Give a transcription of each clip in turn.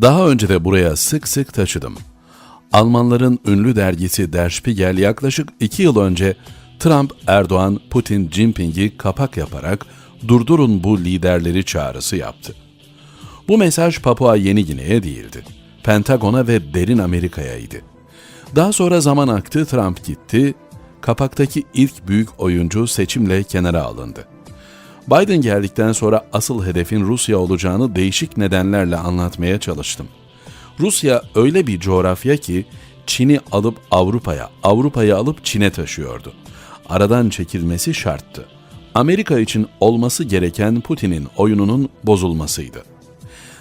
Daha önce de buraya sık sık taşıdım. Almanların ünlü dergisi Der Spiegel yaklaşık iki yıl önce Trump, Erdoğan, Putin, Jinping'i kapak yaparak durdurun bu liderleri çağrısı yaptı. Bu mesaj Papua Yeni Gine'ye değildi. Pentagon'a ve derin Amerika'yaydı. Daha sonra zaman aktı, Trump gitti, kapaktaki ilk büyük oyuncu seçimle kenara alındı. Biden geldikten sonra asıl hedefin Rusya olacağını değişik nedenlerle anlatmaya çalıştım. Rusya öyle bir coğrafya ki Çin'i alıp Avrupa'ya, Avrupa'yı alıp Çin'e taşıyordu. Aradan çekilmesi şarttı. Amerika için olması gereken Putin'in oyununun bozulmasıydı.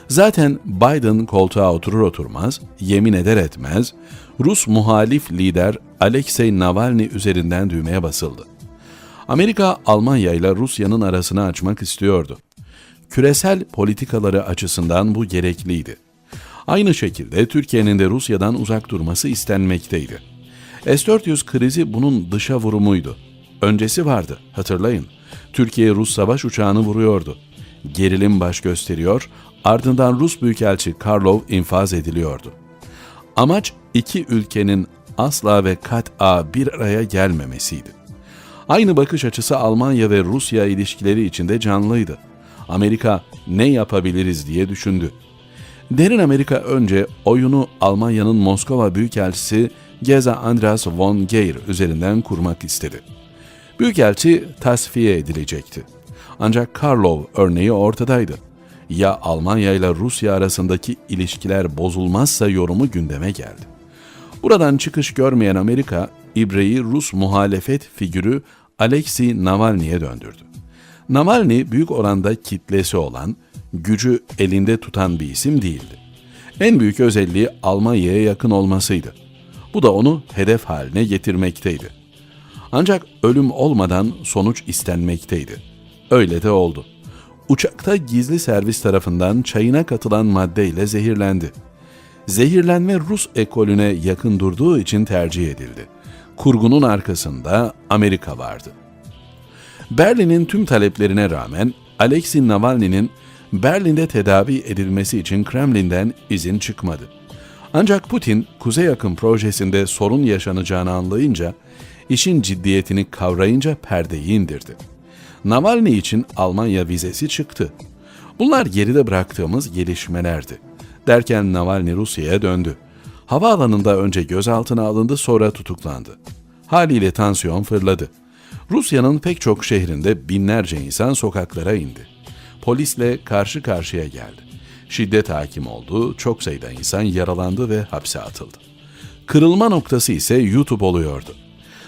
Zaten Biden koltuğa oturur oturmaz, yemin eder etmez, Rus muhalif lider Alexei Navalny üzerinden düğmeye basıldı. Amerika, Almanya ile Rusya'nın arasını açmak istiyordu. Küresel politikaları açısından bu gerekliydi. Aynı şekilde Türkiye'nin de Rusya'dan uzak durması istenmekteydi. S-400 krizi bunun dışa vurumuydu. Öncesi vardı, hatırlayın. Türkiye Rus savaş uçağını vuruyordu. Gerilim baş gösteriyor, ardından Rus Büyükelçi Karlov infaz ediliyordu. Amaç iki ülkenin asla ve kat'a bir araya gelmemesiydi. Aynı bakış açısı Almanya ve Rusya ilişkileri içinde canlıydı. Amerika ne yapabiliriz diye düşündü. Derin Amerika önce oyunu Almanya'nın Moskova Büyükelçisi Geza Andreas von Geir üzerinden kurmak istedi. Büyükelçi tasfiye edilecekti. Ancak Karlov örneği ortadaydı. Ya Almanya ile Rusya arasındaki ilişkiler bozulmazsa yorumu gündeme geldi. Buradan çıkış görmeyen Amerika, İbre'yi Rus muhalefet figürü Alexei Navalny'e döndürdü. Navalny büyük oranda kitlesi olan, gücü elinde tutan bir isim değildi. En büyük özelliği Almanya'ya yakın olmasıydı. Bu da onu hedef haline getirmekteydi. Ancak ölüm olmadan sonuç istenmekteydi. Öyle de oldu. Uçakta gizli servis tarafından çayına katılan maddeyle zehirlendi. Zehirlenme Rus ekolüne yakın durduğu için tercih edildi. Kurgunun arkasında Amerika vardı. Berlin'in tüm taleplerine rağmen Alexei Navalny'nin Berlin'de tedavi edilmesi için Kremlin'den izin çıkmadı. Ancak Putin, Kuzey Akım projesinde sorun yaşanacağını anlayınca, işin ciddiyetini kavrayınca perdeyi indirdi. Navalny için Almanya vizesi çıktı. Bunlar geride bıraktığımız gelişmelerdi. Derken Navalny Rusya'ya döndü. Havaalanında önce gözaltına alındı sonra tutuklandı. Haliyle tansiyon fırladı. Rusya'nın pek çok şehrinde binlerce insan sokaklara indi. Polisle karşı karşıya geldi. Şiddet hakim oldu, çok sayıda insan yaralandı ve hapse atıldı. Kırılma noktası ise YouTube oluyordu.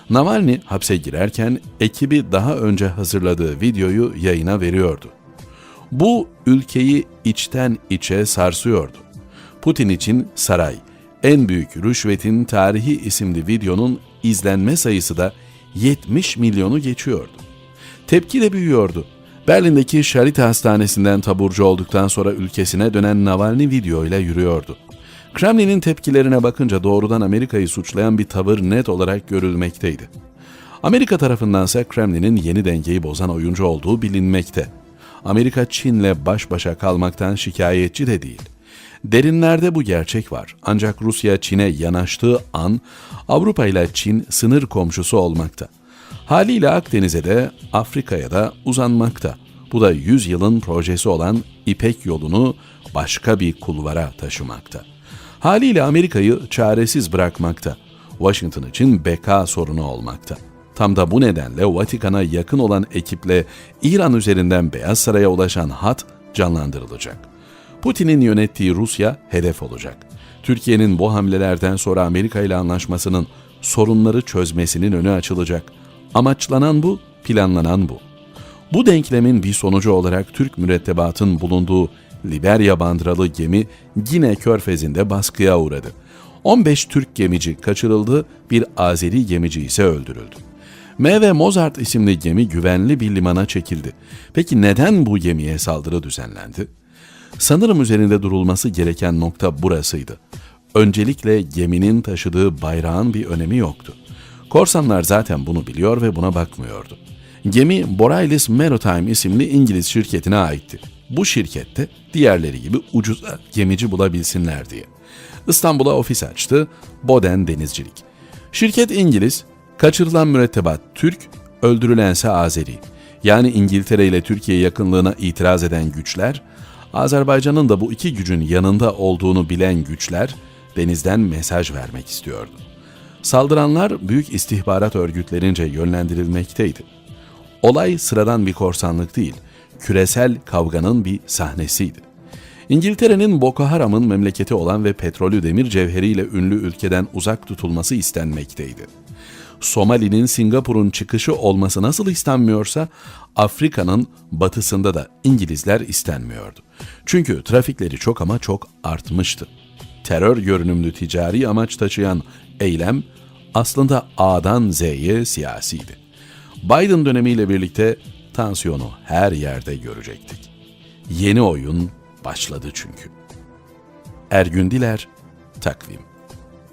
Navalny hapse girerken ekibi daha önce hazırladığı videoyu yayına veriyordu. Bu ülkeyi içten içe sarsıyordu. Putin için saray, en büyük rüşvetin tarihi isimli videonun izlenme sayısı da 70 milyonu geçiyordu. Tepki de büyüyordu. Berlin'deki Charité Hastanesi'nden taburcu olduktan sonra ülkesine dönen Navalny videoyla yürüyordu. Kremlin'in tepkilerine bakınca doğrudan Amerika'yı suçlayan bir tavır net olarak görülmekteydi. Amerika tarafındansa Kremlin'in yeni dengeyi bozan oyuncu olduğu bilinmekte. Amerika Çin'le baş başa kalmaktan şikayetçi de değil. Derinlerde bu gerçek var. Ancak Rusya Çin'e yanaştığı an Avrupa ile Çin sınır komşusu olmakta. Haliyle Akdeniz'e de Afrika'ya da uzanmakta. Bu da 100 yılın projesi olan İpek yolunu başka bir kulvara taşımakta. Haliyle Amerika'yı çaresiz bırakmakta. Washington için beka sorunu olmakta. Tam da bu nedenle Vatikan'a yakın olan ekiple İran üzerinden Beyaz Saray'a ulaşan hat canlandırılacak. Putin'in yönettiği Rusya hedef olacak. Türkiye'nin bu hamlelerden sonra Amerika ile anlaşmasının sorunları çözmesinin önü açılacak. Amaçlanan bu, planlanan bu. Bu denklemin bir sonucu olarak Türk mürettebatın bulunduğu Liberya bandıralı gemi Gine Körfezi'nde baskıya uğradı. 15 Türk gemici kaçırıldı, bir Azeri gemici ise öldürüldü. M ve Mozart isimli gemi güvenli bir limana çekildi. Peki neden bu gemiye saldırı düzenlendi? Sanırım üzerinde durulması gereken nokta burasıydı. Öncelikle geminin taşıdığı bayrağın bir önemi yoktu. Korsanlar zaten bunu biliyor ve buna bakmıyordu. Gemi Borailis Maritime isimli İngiliz şirketine aitti. Bu şirkette diğerleri gibi ucuz gemici bulabilsinler diye. İstanbul'a ofis açtı Boden Denizcilik. Şirket İngiliz, kaçırılan mürettebat Türk, öldürülense Azeri. Yani İngiltere ile Türkiye yakınlığına itiraz eden güçler, Azerbaycan'ın da bu iki gücün yanında olduğunu bilen güçler denizden mesaj vermek istiyordu. Saldıranlar büyük istihbarat örgütlerince yönlendirilmekteydi. Olay sıradan bir korsanlık değil, küresel kavganın bir sahnesiydi. İngiltere'nin Boko Haram'ın memleketi olan ve petrolü demir cevheriyle ünlü ülkeden uzak tutulması istenmekteydi. Somali'nin Singapur'un çıkışı olması nasıl istenmiyorsa Afrika'nın batısında da İngilizler istenmiyordu. Çünkü trafikleri çok ama çok artmıştı. Terör görünümlü ticari amaç taşıyan eylem aslında A'dan Z'ye siyasiydi. Biden dönemiyle birlikte tansiyonu her yerde görecektik. Yeni oyun başladı çünkü. Ergün Diler, Takvim